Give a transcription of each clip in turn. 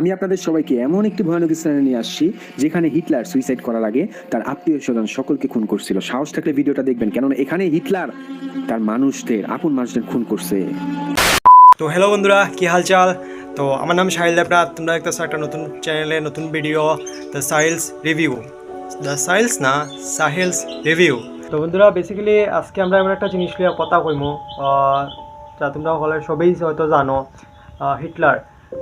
আমি আপনাদের সবাইকে এমন একটি ভয়ানক স্থানে নিয়ে আসছি, যেখানে হিটলার সুইসাইড করার আগে তার আত্মীয় স্বজন সকলকে খুন করছিল। সাহস থাকলে ভিডিওটা দেখবেন, কেননা এখানে হিটলার তার মানুষদের, আপন মানুষদের খুন করছে। তো হ্যালো বন্ধুরা, কি হালচাল? তো আমার নাম সাহিল দেবনাথ, তোমরা একটা একটা নতুন চ্যানেলে নতুন video the Sahil's review the Sahil's না সাহিলস রিভিউ তো বন্ধুরা বেসিক্যালি আজকে আমরা এমন একটা জিনিস নিয়ে কথা কইমু যা তোমরা হলে সবেই হয়তো জানো হিটলার।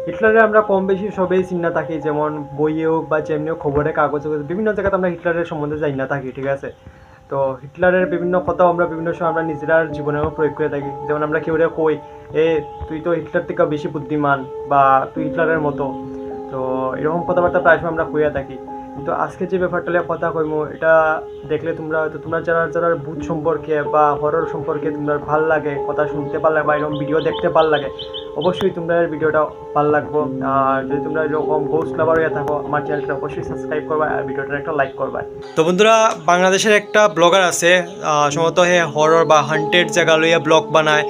হিটলারে আমরা কম বেশি সবেই চিন্তা থাকি যেমন বইয়ে হোক বা যেমনি হোক খবরে, কাগজে বিভিন্ন জায়গাতে আমরা হিটলারের সম্বন্ধে জানি না থাকি ঠিক আছে? তো হিটলারের বিভিন্ন কথাও আমরা বিভিন্ন সময় আমরা নিজেরার জীবনেও প্রয়োগ করে থাকি। যেমন আমরা কেউ কই, এ, তুই তো হিটলার থেকে বেশি বুদ্ধিমান বা তুই হিটলারের মতো। তো এরকম কথাবার্তা প্রায় সময় আমরা কইয়া থাকি। কিন্তু আজকে যে ব্যাপারটা নিয়ে কথা কইমো, এটা দেখলে তোমরা হয়তো, তোমরা যারা যারা ভূত সম্পর্কে বা হরর সম্পর্কে তোমরা ভালো লাগে, কথা শুনতে পারলে বা এরকম ভিডিও দেখতে ভালো লাগে অবশ্যই তোমরা এই ভিডিওটা ভালো লাগবো। আর যদি তোমরা এরকম গোস্ট লাভার হয়ে থাকো, আমার চ্যানেলটা অবশ্যই সাবস্ক্রাইব করবা আর ভিডিওটা একটা লাইক করবা। তো বন্ধুরা, বাংলাদেশের একটা ব্লগার আছে সম্ভবত হে হরর বা হান্টেড জায়গা লইয়া ব্লগ বানায়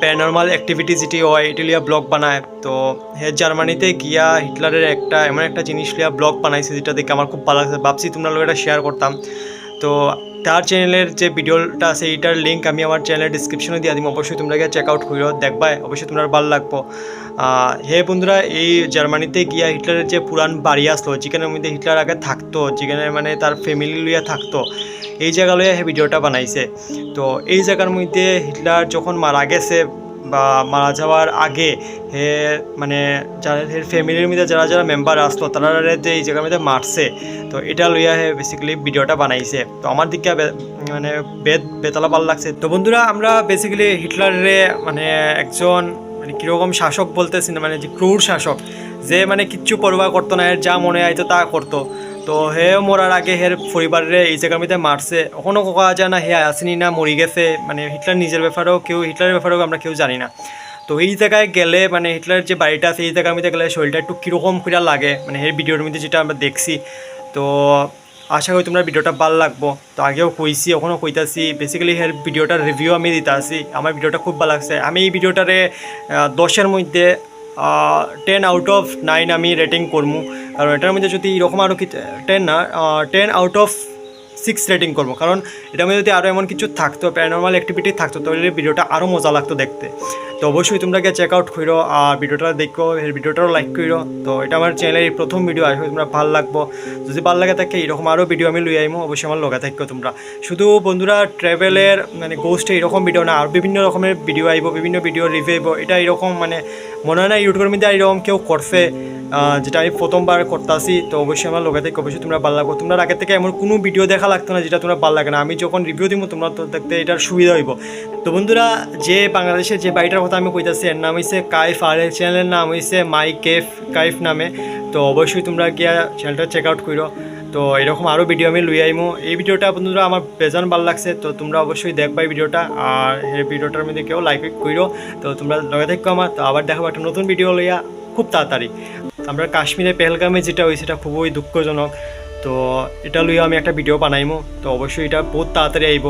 প্যারানর্মাল অ্যাক্টিভিটি যেটি হয়, এটি লইয়া ব্লগ বানায়। তো হে জার্মানিতে গিয়া হিটলারের একটা, এমন একটা জিনিস লইয়া ব্লগ বানাইছে, যেটা দেখে আমার খুব ভালো লাগছে। ভাবছি তোমরা লোক এটা শেয়ার করতাম। তো তার চ্যানেলের যে ভিডিওটা আছে এইটার লিঙ্ক আমি আমার চ্যানেলের ডিসক্রিপশনে দিয়ে দিব অবশ্যই তোমরা গিয়ে চেক আউট করিও, দেখবা, অবশ্যই তোমার ভালো লাগবো। হে বন্ধুরা, এই জার্মানিতে গিয়া হিটলারের যে পুরান বাড়ি আসলো, যেখানের মধ্যে হিটলার আগে থাকতো, যেখানে মানে তার ফ্যামিলি লইয়া থাকতো, এই জায়গা লইয়া হে ভিডিওটা বানাইছে। তো এই জায়গার মধ্যে হিটলার যখন মারা গেছে বা মারা যাওয়ার আগে হে মানে যারা এর ফ্যামিলির মধ্যে যারা যারা মেম্বার আসলো, তারা যে এই জায়গার মধ্যে মারছে। তো এটা লইয়া হে বেসিক্যালি ভিডিওটা বানাইছে। তো আমার দিকে মানে বেদ বেতলা ভালো লাগছে। তো বন্ধুরা, আমরা বেসিক্যালি হিটলারে মানে একজন মানে কীরকম শাসক বলতেছি না মানে যে ক্রূর শাসক, যে মানে কিচ্ছু পরোয়া করতো না, এর যা মনে আইতো তা করতো। তো হে মরার আগে হের পরিবারে এই জায়গার মধ্যে মারছে এখনও কোকা যায় না হে আসেনি না মরি গেছে। মানে হিটলার নিজের ব্যাপারেও কেউ হিটলারের ব্যাপারেও আমরা কেউ জানি না। তো এই জায়গায় গেলে মানে হিটলারের যে বাড়িটা আছে, এই জায়গার মধ্যে গেলে শরীরটা একটু কীরকম করে লাগে। মানে এর ভিডিওর মধ্যে যেটা আমরা দেখছি। তো আশা করি তোমরা ভিডিওটা ভালো লাগবো। তো আগেও কইছি এখনও কইতাছি বেসিক্যালি এর ভিডিওটার রিভিউ আমি দিতে আসি আমার ভিডিওটা খুব ভালো লাগছে। আমি এই ভিডিওটারে দশের মধ্যে টেন আউট অফ নাইন আমি রেটিং করব কারণ এটার মধ্যে যদি এরকম আরও কি টেন না ten out of six rating করব। কারণ এটার মধ্যে যদি আরও এমন কিছু থাকতো প্যারানর্মাল অ্যাক্টিভিটি থাকতো, তাহলে ভিডিওটা আরও মজা লাগতো দেখতে। তো অবশ্যই তোমরা গিয়ে চেক আউট করো, আর ভিডিওটা দেখো, এর ভিডিওটাও লাইক করো। তো এটা আমার চ্যানেলের প্রথম ভিডিও আসবে তোমরা ভালো লাগবো। যদি ভালো লাগে থাকে, এরকম আরও ভিডিও আমি লই আইমো, অবশ্যই আমার লগা থাকো তোমরা। শুধু বন্ধুরা ট্রাভেলের মানে গোস্টে এরকম ভিডিও না, আর বিভিন্ন রকমের ভিডিও আইব, বিভিন্ন ভিডিও রিভিউ আইব, এটা এরকম মানে মনে হয় না, ইউটিউবের মধ্যে এরকম কেউ করছে। যেটা আমি প্রথমবার করতেছি, তো অবশ্যই আমার লোকে থেকে অবশ্যই তোমরা ভালো লাগবো। তোমরা আগে থেকে এমন কোনো ভিডিও দেখা লাগতো না যেটা তোমরা ভালো লাগে না। আমি যখন রিভিউ দিব তোমরা তো দেখতে এটার সুবিধা হইব। তো বন্ধুরা, যে বাংলাদেশের যে বাড়িটার কথা আমি কইতাছি, এর নাম হইছে কাইফ আর এর চ্যানেলের নাম হইছে মাই কেফ কাইফ নামে। তো অবশ্যই তোমরা গিয়া চ্যানেলটা চেক আউট করো তো এরকম আরও ভিডিও আমি লই আইমো। এই ভিডিওটা বন্ধুরা আমার বেজান ভালো লাগছে, তো তোমরা অবশ্যই দেখবা এই ভিডিওটা আর এই ভিডিওটার মধ্যে কেউ লাইক করো তো তোমরা লগে থাকো আমার। তো আবার দেখাবো একটা নতুন ভিডিও লইয়া খুব তাড়াতাড়ি। আমরা কাশ্মীরে পেহেলগামে যেটা হয়েছে সেটা খুবই দুঃখজনক। তো এটা লইয়া আমি একটা ভিডিও বানাইমো। তো অবশ্যই এটা বহুত তাড়াতাড়ি আইব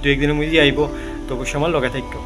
দু একদিনের মধ্যেই আইব। তো অবশ্যই আমার লগে থাকো